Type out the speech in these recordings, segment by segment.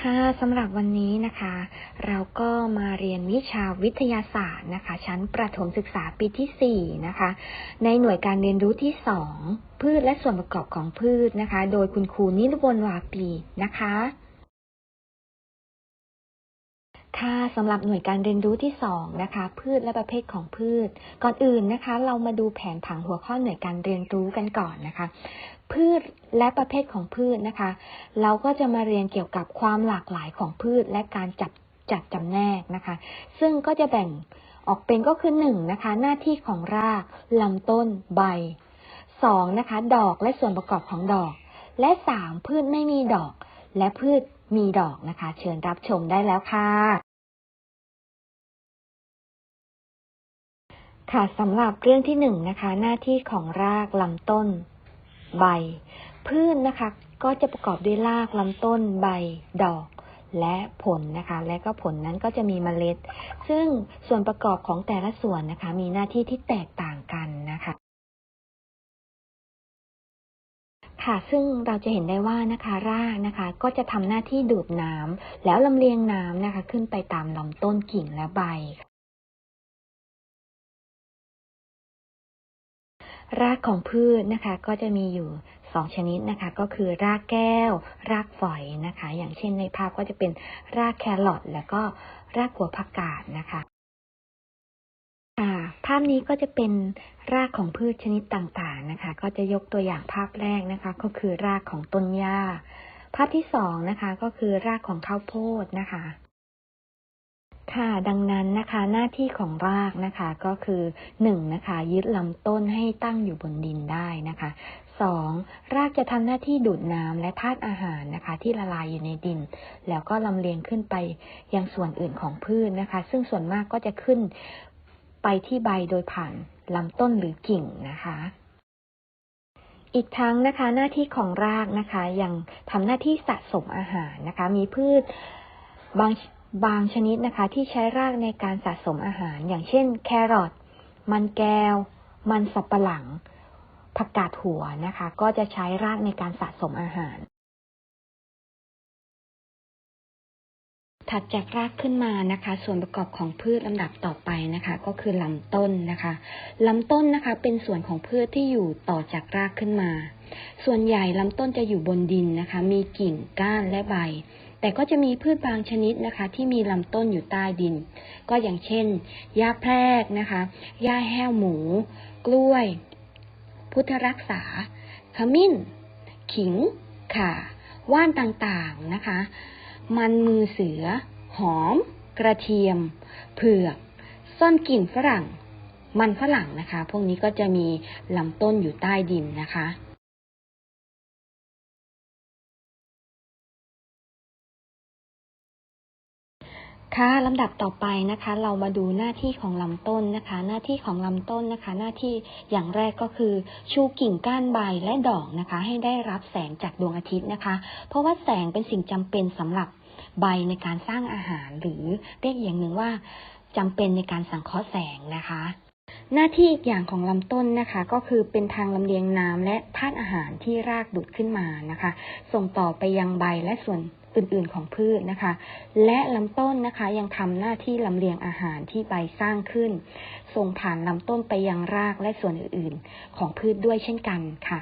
ค่ะสำหรับวันนี้นะคะ เราก็มาเรียนวิชาวิทยาศาสตร์นะคะ ชั้นประถมศึกษาปีที่ 4 นะคะ ในหน่วยการเรียนรู้ที่ 2 พืชและส่วนประกอบของพืชนะคะ โดยคุณครูนิรบนวาปีนะคะ ค่ะสำหรับหน่วยการเรียนรู้ที่2นะคะ พืชและประเภทของพืช ก่อนอื่นนะคะ เรามาดูแผนผังหัวข้อหน่วยการเรียนรู้กันก่อนนะคะ พืชและประเภทของพืชนะคะ เราก็จะมาเรียนเกี่ยวกับความหลากหลายของพืชและการจับจัดจำแนกนะคะ ซึ่งก็จะแบ่งออกเป็นก็คือหนึ่งนะคะ หน้าที่ของรากลำต้น ใบสองนะคะ ดอกและส่วนประกอบของดอก และสามพืชไม่มีดอก และพืชมีดอกนะคะ เชิญรับชมได้แล้วค่ะ ค่ะสำหรับเรื่องที่หนึ่งนะคะ หน้าที่ของรากลำต้น ใบ พืชนะคะ ก็จะประกอบด้วยรากลำต้น ใบ ดอก และผลนะคะ และก็ผลนั้นก็จะมีเมล็ด ซึ่งส่วนประกอบของแต่ละส่วนนะคะ มีหน้าที่ที่แตกต่างกันนะคะค่ะซึ่งเราจะเห็นได้ว่านะคะรากนะคะ ก็จะทำหน้าที่ดูดน้ำแล้วลำเลียงน้ำนะคะ ขึ้นไปตามลำต้นกิ่งและใบ รากของพืชนะคะก็จะมีอยู่สองชนิดนะคะ ก็คือรากแก้ว รากฝอยนะคะ อย่างเช่นในภาพก็จะเป็นรากแครอทแล้วก็รากหัวผักกาดนะคะค่ะภาพนี้ก็จะเป็นรากของพืชชนิดต่างๆนะคะ ก็จะยกตัวอย่างภาพแรกนะคะ ก็คือรากของต้นหญ้า ภาพที่สองนะคะ ก็คือรากของข้าวโพดนะคะ ค่ะ ดังนั้นนะคะหน้าที่ของรากนะคะก็คือหนึ่งนะคะ ยึดลำต้นให้ตั้งอยู่บนดินได้นะคะสองรากจะทำหน้าที่ดูดน้ำและธาตุอาหารนะคะ ที่ละลายอยู่ในดิน แล้วก็ลำเลียงขึ้นไปยังส่วนอื่นของพืชนะคะ ซึ่งส่วนมากก็จะขึ้นไปที่ใบโดยผ่านลำต้นหรือกิ่งนะคะอีกทั้งนะคะหน้าที่ของรากนะคะยังทำหน้าที่สะสมอาหารนะคะ มีพืชบาง บางชนิดนะคะ ที่ใช้รากในการสะสมอาหาร อย่างเช่น แครอทมันแก้ว มันสับปะหลังผักกาดหัวนะคะ ก็จะใช้รากในการสะสมอาหาร ถัดจากรากขึ้นมานะคะ ส่วนประกอบของพืชลำดับต่อไปนะคะ ก็คือลำต้นนะคะลำต้นนะคะ เป็นส่วนของพืชที่อยู่ต่อจากรากขึ้นมา ส่วนใหญ่ลำต้นจะอยู่บนดินนะคะ มีกิ่งก้านและใบ แต่ก็จะมีพืชบางชนิดนะคะ ที่มีลำต้นอยู่ใต้ดิน ก็อย่างเช่นหญ้าแพรกนะคะหญ้าแห้วหมู กล้วย พุทธรักษา ขมิ้น ขิง ข่า ว่านต่างๆนะคะ มันมือเสือ หอม กระเทียม เผือกซ่อนกลิ่นฝรั่ง มันฝรั่งนะคะ พวกนี้ก็จะมีลำต้นอยู่ใต้ดินนะคะ ค่ะลำดับต่อไปนะคะ เรามาดูหน้าที่ของลำต้นนะคะ หน้าที่ของลำต้นนะคะ หน้าที่อย่างแรกก็คือ ชูกิ่งก้านใบและดอกนะคะ ให้ได้รับแสงจากดวงอาทิตย์นะคะ เพราะว่าแสงเป็นสิ่งจำเป็นสำหรับใบในการสร้างอาหารหรือเรียกอย่างหนึ่งว่าจำเป็นในการสังเคราะห์แสงนะคะ หน้าที่อีกอย่างของลำต้นนะคะ ก็คือเป็นทางลำเลียงน้ำและธาตุอาหารที่รากดูดขึ้นมานะคะ ส่งต่อไปยังใบและส่วน อื่นๆของพืชนะคะ และลำต้นนะคะยังทำหน้าที่ลำเลียงอาหารที่ใบสร้างขึ้น ส่งผ่านลำต้นไปยังรากและส่วนอื่นๆ ของพืชด้วยเช่นกันค่ะ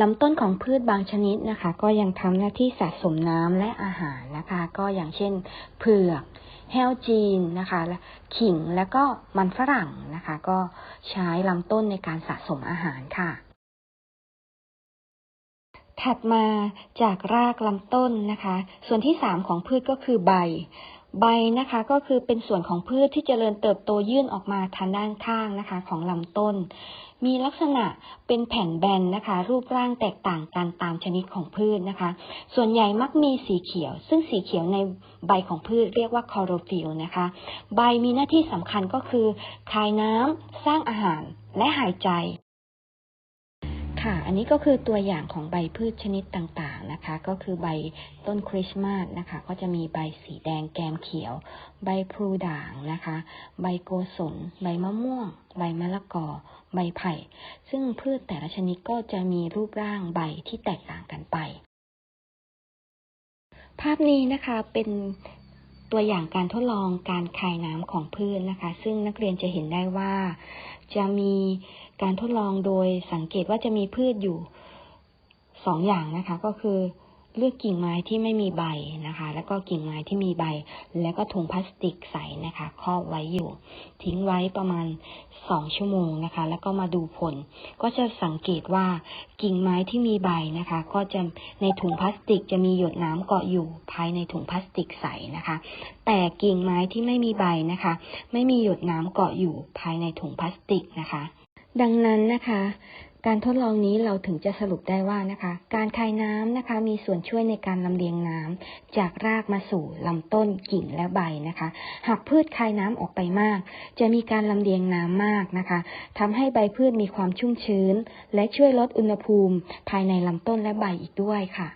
ลำต้นของพืชบางชนิดนะคะ ก็ยังทำหน้าที่สะสมน้ำและอาหารนะคะ ก็อย่างเช่น เผือกแฮวจีนนะคะและขิงแล้วก็มันฝรั่งนะคะ ก็ใช้ลำต้นในการสะสมอาหารค่ะ ถัดมาจากรากลำต้นนะคะ ส่วนที่สามของพืชก็คือใบ ใบนะคะก็คือเป็นส่วนของพืชที่เจริญเติบโตยื่นออกมาทางด้านข้างนะคะ ของลำต้น มีลักษณะเป็นแผ่นแบนนะคะ รูปร่างแตกต่างกันตามชนิดของพืชนะคะ ส่วนใหญ่มักมีสีเขียว ซึ่งสีเขียวในใบของพืชเรียกว่าคลอโรฟิลนะคะ ใบมีหน้าที่สำคัญก็คือคายน้ำสร้างอาหารและหายใจ ค่ะ อันนี้ก็คือตัวอย่างของใบพืชชนิดต่างๆนะคะ ก็คือใบต้นคริสต์มาสนะคะ ก็จะมีใบสีแดงแกมเขียว ใบพลูด่างนะคะ ใบโกศลใบมะม่วง ใบมะละกอ ใบไผ่ ซึ่งพืชแต่ละชนิดก็จะมีรูปร่างใบที่แตกต่างกันไป ภาพนี้นะคะเป็นตัวอย่างการทดลองการคายน้ำของพืชนะคะ ซึ่งนักเรียนจะเห็นได้ว่าจะมี การทดลองโดยสังเกตว่าจะมีพืชอยู่สองอย่างนะคะ ก็คือเลือกกิ่งไม้ที่ไม่มีใบนะคะ แล้วก็กิ่งไม้ที่มีใบ แล้วก็ถุงพลาสติกใสนะคะครอบไว้อยู่ ทิ้งไว้ประมาณสองชั่วโมงนะคะ แล้วก็มาดูผล ก็จะสังเกตว่ากิ่งไม้ที่มีใบนะคะ ก็จะในถุงพลาสติกจะมีหยดน้ำเกาะอยู่ภายในถุงพลาสติกใสนะคะ แต่กิ่งไม้ที่ไม่มีใบนะคะ ไม่มีหยดน้ำเกาะอยู่ภายในถุงพลาสติกนะคะ ดังนั้นนะคะ การทดลองนี้เราถึงจะสรุปได้ว่านะคะ การคายน้ำนะคะ มีส่วนช่วยในการลำเลียงน้ำจากรากมาสู่ลำต้นกิ่งและใบนะคะ หากพืชคายน้ำออกไปมาก จะมีการลำเลียงน้ำมากนะคะทำให้ใบพืชมีความชุ่มชื้น และช่วยลดอุณหภูมิ ภายในลำต้นและใบอีกด้วยค่ะ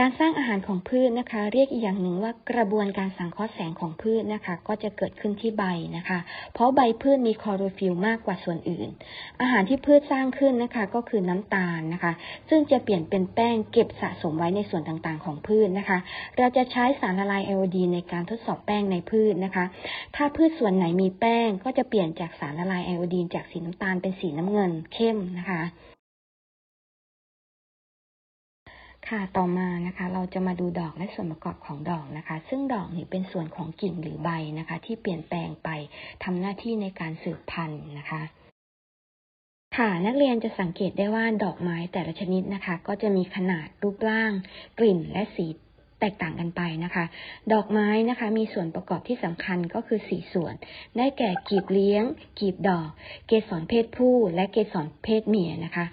การสร้างอาหารของพืชนะคะ เรียกอีกอย่างหนึ่งว่ากระบวนการสังเคราะห์แสงของพืชนะคะ ก็จะเกิดขึ้นที่ใบนะคะ เพราะใบพืชมีคลอโรฟิลมากกว่าส่วนอื่น อาหารที่พืชสร้างขึ้นนะคะ ก็คือน้ำตาลนะคะ ซึ่งจะเปลี่ยนเป็นแป้งเก็บสะสมไว้ในส่วนต่างๆของพืชนะคะ เราจะใช้สารละลายไอโอดีนในการทดสอบแป้งในพืชนะคะ ถ้าพืชส่วนไหนมีแป้งก็จะเปลี่ยนจากสารละลายไอโอดีนจากสีน้ำตาลเป็นสีน้ำเงินเข้มนะคะ ค่ะต่อมานะคะ เราจะมาดูดอกและส่วนประกอบของดอกนะคะ ซึ่งดอกนี่เป็นส่วนของกิ่งหรือใบนะคะ ที่เปลี่ยนแปลงไปทำหน้าที่ในการสืบพันธุ์นะคะ ค่ะนักเรียนจะสังเกตได้ว่าดอกไม้แต่ละชนิดนะคะ ก็จะมีขนาดรูปร่าง กลิ่นและสี แตกต่างกันไปนะคะ ดอกไม้นะคะมีส่วนประกอบที่สำคัญก็คือสี่ส่วน ได้แก่กีบเลี้ยง กีบดอก เกสรเพศผู้และเกสรเพศเมียนะคะ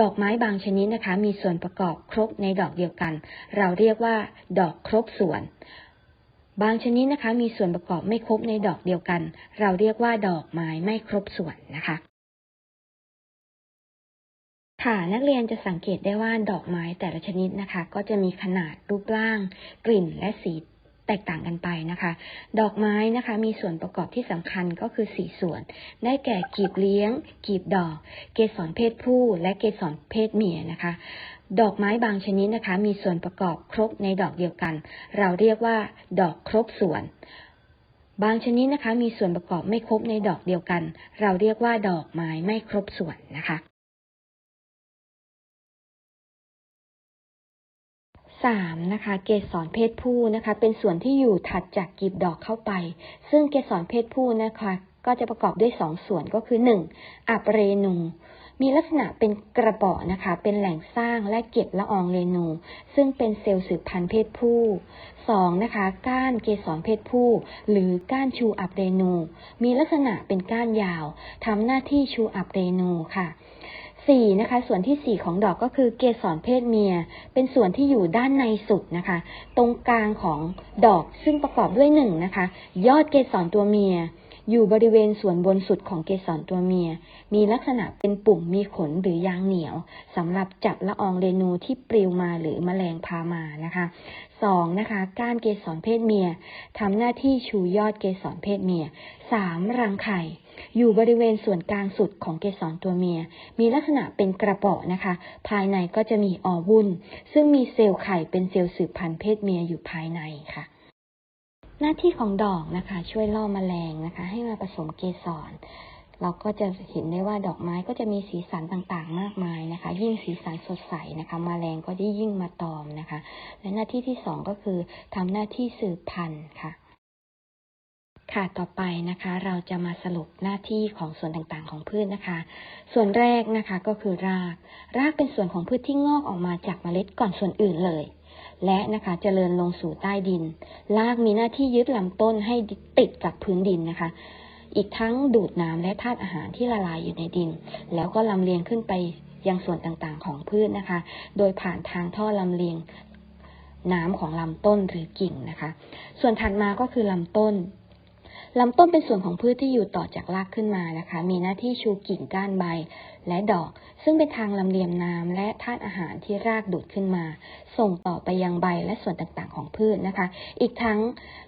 ดอกไม้บางชนิดนะคะ มีส่วนประกอบครบในดอกเดียวกัน เราเรียกว่า ดอกครบส่วน บางชนิดนะคะ มีส่วนประกอบไม่ครบในดอกเดียวกัน เราเรียกว่า ดอกไม้ไม่ครบส่วนนะคะ ค่ะนักเรียนจะสังเกตได้ว่าดอกไม้แต่ละชนิดนะคะ ก็จะมีขนาดรูปร่าง กลิ่นและสีแตกต่างกันไปนะคะ ดอกไม้นะคะ มีส่วนประกอบที่สำคัญก็คือสี่ส่วน ได้แก่กีบเลี้ยง กีบดอก เกสรเพศผู้และเกสรเพศเมียนะคะ ดอกไม้บางชนิดนะคะ มีส่วนประกอบครบในดอกเดียวกัน เราเรียกว่า ดอกครบส่วน บางชนิดนะคะ มีส่วนประกอบไม่ครบในดอกเดียวกัน เราเรียกว่า ดอกไม้ไม่ครบส่วนนะคะ สามนะคะ เกสรเพศผู้นะคะ เป็นส่วนที่อยู่ถัดจากกลีบดอกเข้าไป ซึ่งเกสรเพศผู้นะคะ ก็จะประกอบด้วยสองส่วนก็คือหนึ่งอับเรนูมีลักษณะเป็นกระบอกนะคะ เป็นแหล่งสร้างและเก็บละอองเรนู ซึ่งเป็นเซลล์สืบพันธุ์เพศผู้สองนะคะ ก้านเกสรเพศผู้ หรือก้านชูอับเรนู มีลักษณะเป็นก้านยาว ทำหน้าที่ชูอับเรนูค่ะ สี่นะคะ ส่วนที่สี่ของดอกก็คือเกสรเพศเมีย เป็นส่วนที่อยู่ด้านในสุดนะคะ ตรงกลางของดอกซึ่งประกอบด้วยหนึ่งนะคะ ยอดเกสรตัวเมีย อยู่บริเวณส่วนบนสุดของเกสรตัวเมีย มีลักษณะเป็นปุ่มมีขนหรือยางเหนียวสำหรับจับละอองเรนูที่ปลิวมาหรือแมลงพามานะคะสองนะคะ ก้านเกสรเพศเมียทำหน้าที่ชูยอดเกสรเพศเมียสามรังไข่ อยู่บริเวณส่วนกลางสุดของเกสรตัวเมีย มีลักษณะเป็นกระป๋อนะคะ ภายในก็จะมีออวุลซึ่งมีเซลล์ไข่เป็นเซลล์สืบพันธุ์เพศเมียอยู่ภายในค่ะ หน้าที่ของดอกนะคะ ช่วยล่อมแมลงนะคะ ให้มาผสมเกสรเราก็จะเห็นได้ว่าดอกไม้ก็จะมีสีสันต่างๆ มากมายนะคะ ยิ่งสีสันสดใสนะคะมแมลงก็ได้ยิ่งมาตอมนะคะ และหน้าที่ที่สองก็คือทำหน้าที่สืบพันธุ์ค่ะ ค่ะ ต่อไปนะคะ เราจะมาสรุปหน้าที่ของส่วนต่างๆ ของพืชนะคะ ส่วนแรกนะคะก็คือราก รากเป็นส่วนของพืชที่งอกออกมาจากเมล็ดก่อนส่วนอื่นเลย และนะคะเจริญลงสู่ใต้ดิน รากมีหน้าที่ยึดลำต้นให้ติดกับพื้นดินนะคะ อีกทั้งดูดน้ำและธาตุอาหารที่ละลายอยู่ในดิน แล้วก็ลำเลียงขึ้นไปยังส่วนต่างๆ ของพืชนะคะ โดยผ่านทางท่อลำเลียงน้ำของลำต้นหรือกิ่งนะคะ ส่วนถัดมาก็คือลำต้น ลำต้นเป็นส่วนของพืชที่อยู่ต่อจากรากขึ้นมานะคะ มีหน้าที่ชูกิ่งก้านใบและดอก ซึ่งเป็นทางลำเลียงน้ำและธาตุอาหารที่รากดูดขึ้นมา ส่งต่อไปยังใบและส่วนต่างๆของพืชนะคะ อีกทั้ง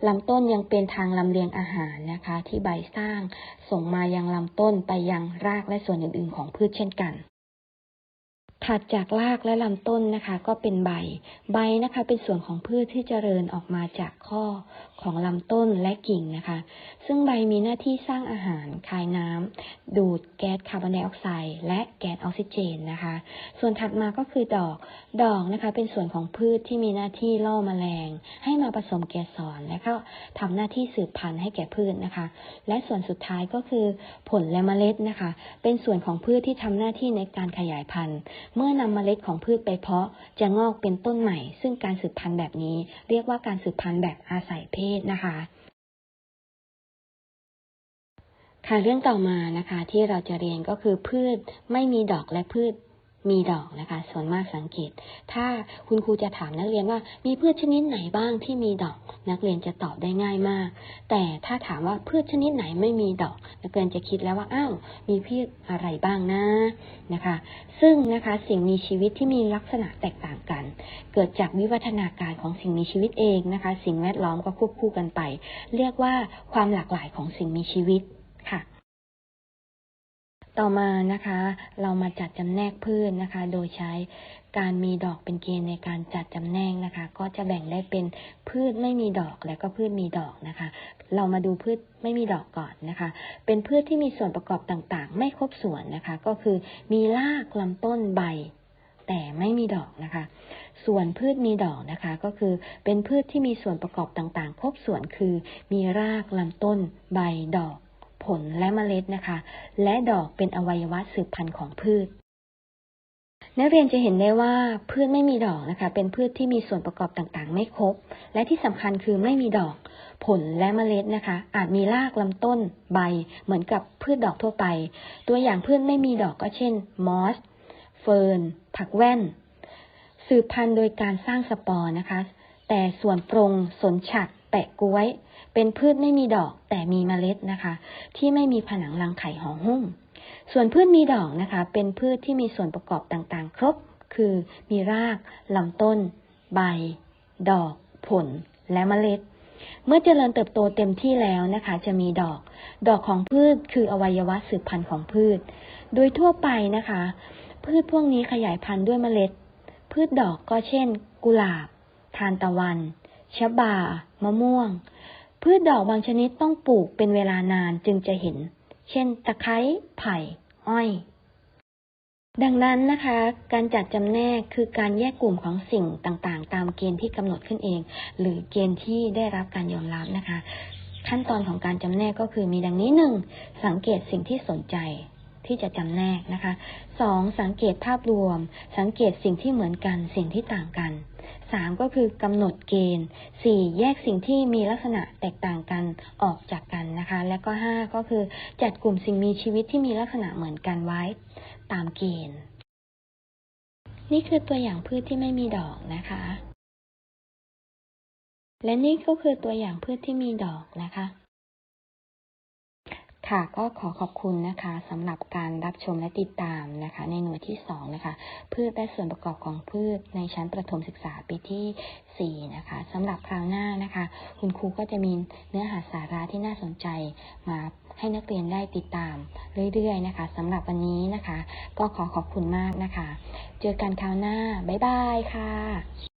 ลำต้นยังเป็นทางลำเลียงอาหารนะคะ ที่ใบสร้าง ส่งมายังลำต้นไปยังรากและส่วนอื่น ๆ ของพืชเช่นกัน ถัดจากรากและลำต้นนะคะ ก็เป็นใบ ใบนะคะ เป็นส่วนของพืชที่เจริญออกมาจากข้อของลำต้นและกิ่งนะคะ ซึ่งใบมีหน้าที่สร้างอาหารคายน้ำดูดแก๊สคาร์บอนไดออกไซด์และแก๊สออกซิเจนนะคะ ส่วนถัดมาก็คือดอก ดอกนะคะ เป็นส่วนของพืชที่มีหน้าที่ล่อแมลง ให้มาผสมเกสรและก็ทำหน้าที่สืบพันธุ์ให้แก่พืชนะคะ และส่วนสุดท้ายก็คือผลและเมล็ดนะคะ เป็นส่วนของพืชที่ทำหน้าที่ในการขยายพันธุ์เมื่อนำเมล็ดของพืชไปเพาะจะงอกเป็นต้นใหม่ ซึ่งการสืบพันธุ์แบบนี้ เรียกว่าการสืบพันธุ์แบบอาศัยเพศนะคะค่ะเรื่องต่อมานะคะที่เราจะเรียนก็คือพืชไม่มีดอกและพืช มีดอกนะคะ ส่วนมากสังเกต ถ้าคุณครูจะถามนักเรียนว่า มีพืชชนิดไหนบ้างที่มีดอก นักเรียนจะตอบได้ง่ายมาก แต่ถ้าถามว่าพืชชนิดไหนไม่มีดอก นักเรียนจะคิดแล้วว่าอ้าวมีพืชอะไรบ้างนะนะคะ ซึ่งนะคะสิ่งมีชีวิตที่มีลักษณะแตกต่างกัน เกิดจากวิวัฒนาการของสิ่งมีชีวิตเองนะคะ สิ่งแวดล้อมก็ควบคู่กันไป เรียกว่าความหลากหลายของสิ่งมีชีวิต ต่อมานะคะ เรามาจัดจำแนกพืชนะคะ โดยใช้การมีดอกเป็นเกณฑ์ในการจัดจำแนกนะคะ ก็จะแบ่งได้เป็นพืชไม่มีดอกและก็พืชมีดอกนะคะ เรามาดูพืชไม่มีดอกก่อนนะคะ เป็นพืชที่มีส่วนประกอบต่างๆ ไม่ครบส่วนนะคะ ก็คือมีรากลำต้นใบ แต่ไม่มีดอกนะคะ ส่วนพืชมีดอกนะคะ ก็คือเป็นพืชที่มีส่วนประกอบต่างๆ ครบส่วนคือ มีรากลำต้น ใบดอก ผลและเมล็ดนะคะ และดอกเป็นอวัยวะสืบพันธุ์ของพืช นักเรียนจะเห็นได้ว่าพืชไม่มีดอกนะคะ เป็นพืชที่มีส่วนประกอบต่างๆ ไม่ครบ และที่สำคัญคือไม่มีดอก ผลและเมล็ดนะคะ อาจมีรากลำต้น ใบ เหมือนกับพืชดอกทั่วไป ตัวอย่างพืชไม่มีดอกก็เช่น มอส เฟิร์น ผักแว่น สืบพันธุ์โดยการสร้างสปอร์นะคะ แต่ส่วนปรงสนฉัด แปะกล้วย เป็นพืชไม่มีดอกแต่มีเมล็ดนะคะ ที่ไม่มีผนังรังไข่ห่อหุ้ม ส่วนพืชมีดอกนะคะ เป็นพืชที่มีส่วนประกอบต่างๆ ครบ คือมีรากลำต้น ใบ ดอก ผล และเมล็ด เมื่อเจริญเติบโตเต็มที่แล้วนะคะ จะมีดอก ดอกของพืชคืออวัยวะสืบพันธุ์ของพืช โดยทั่วไปนะคะ พืชพวกนี้ขยายพันธุ์ด้วยเมล็ด พืชดอกก็เช่น กุหลาบ ทานตะวัน ชะบา มะม่วง พืชดอกบางชนิดต้องปลูกเป็นเวลานานจึงจะเห็น เช่น ตะไคร้ ไผ่ อ้อย ดังนั้นนะคะ การจัดจำแนกคือการแยกกลุ่มของสิ่งต่างๆ ตามเกณฑ์ที่กำหนดขึ้นเอง หรือเกณฑ์ที่ได้รับการยอมรับนะคะ ขั้นตอนของการจำแนกก็คือมีดังนี้หนึ่งสังเกตสิ่งที่สนใจ ที่จะจำแนกนะคะสองสังเกตภาพรวม สังเกตสิ่งที่เหมือนกัน สิ่งที่ต่างกันสามก็คือกำหนดเกณฑ์สี่แยกสิ่งที่มีลักษณะแตกต่างกันออกจากกันนะคะ และก็ห้าก็คือจัดกลุ่มสิ่งมีชีวิตที่มีลักษณะเหมือนกันไว้ ตามเกณฑ์ นี่คือตัวอย่างพืชที่ไม่มีดอกนะคะ และนี่ก็คือตัวอย่างพืชที่มีดอกนะคะ ค่ะก็ขอขอบคุณนะคะสำหรับการรับชมและติดตามนะคะ ในหน่วยที่สองนะคะพืชและส่วนประกอบของพืชในชั้นประถมศึกษาปีที่สี่นะคะสำหรับคราวหน้านะคะ คุณครูก็จะมีเนื้อหาสาระที่น่าสนใจมาให้นักเรียนได้ติดตามเรื่อยๆนะคะสำหรับวันนี้นะคะ ก็ขอขอบคุณมากนะคะ เจอกันคราวหน้า บ๊ายบายค่ะ